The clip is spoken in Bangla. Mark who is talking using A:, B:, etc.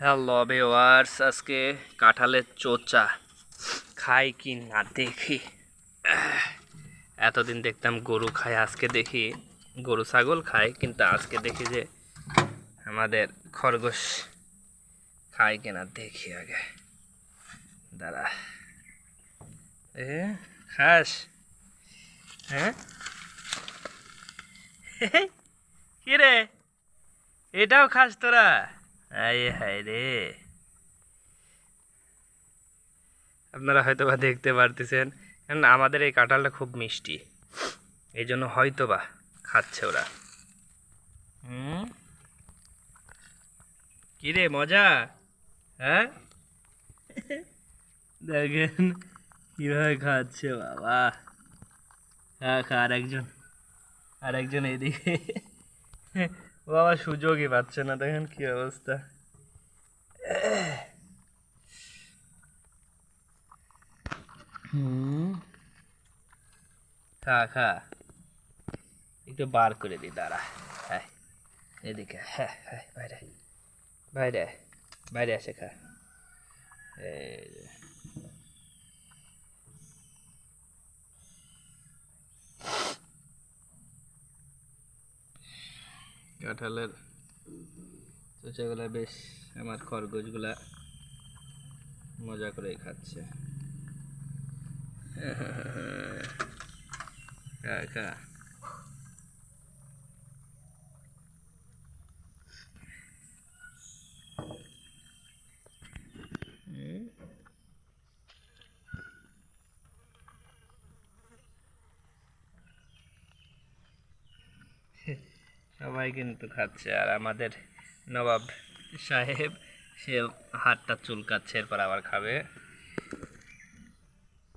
A: হ্যালো ভিওয়ার্স আজকে কাঁঠালের চোচা। খাই কি না দেখি। এতদিন দেখতাম গরু খায়, আজকে দেখি গরু ছাগল খায়, কিন্তু আজকে দেখি যে আমাদের খরগোশ খায় কিনা দেখি আগে। দাঁড়া। এ, খাস। হ্যাঁ? কি রে এটাও খাস তোরা? আয় হায় রে। আপনারা হয়তো বা দেখতে পারতেছেন, কারণ আমাদের এই কাঁঠালটা খুব মিষ্টি। এই জন্য হয়তো বা খাচ্ছে ওরা। হুম? কি রে, মজা? হ্যাঁ? দেখেন কীভাবে খাচ্ছে বাবা। খা, আর একজন আর একজন এদিকে। বাবা সুযোগই পাচ্ছে না দেখেন কি অবস্থা। হুম। খা খা। একটু বার করে দি দাঁড়া। হ্যাঁ এদিকে হ্যাঁ হ্যাঁ বাইরে। বাইরে বাইরে আসে খা। এই কাঁঠালের চোচাগুলো বেশ আমার খরগোশগুলা মজা করে খাচ্ছে। খা সবাই কিন্তু খাচ্ছে। আর আমাদের নবাব সাহেব সে হাতটা চুলকাচ্ছে এরপর আবার খাবে।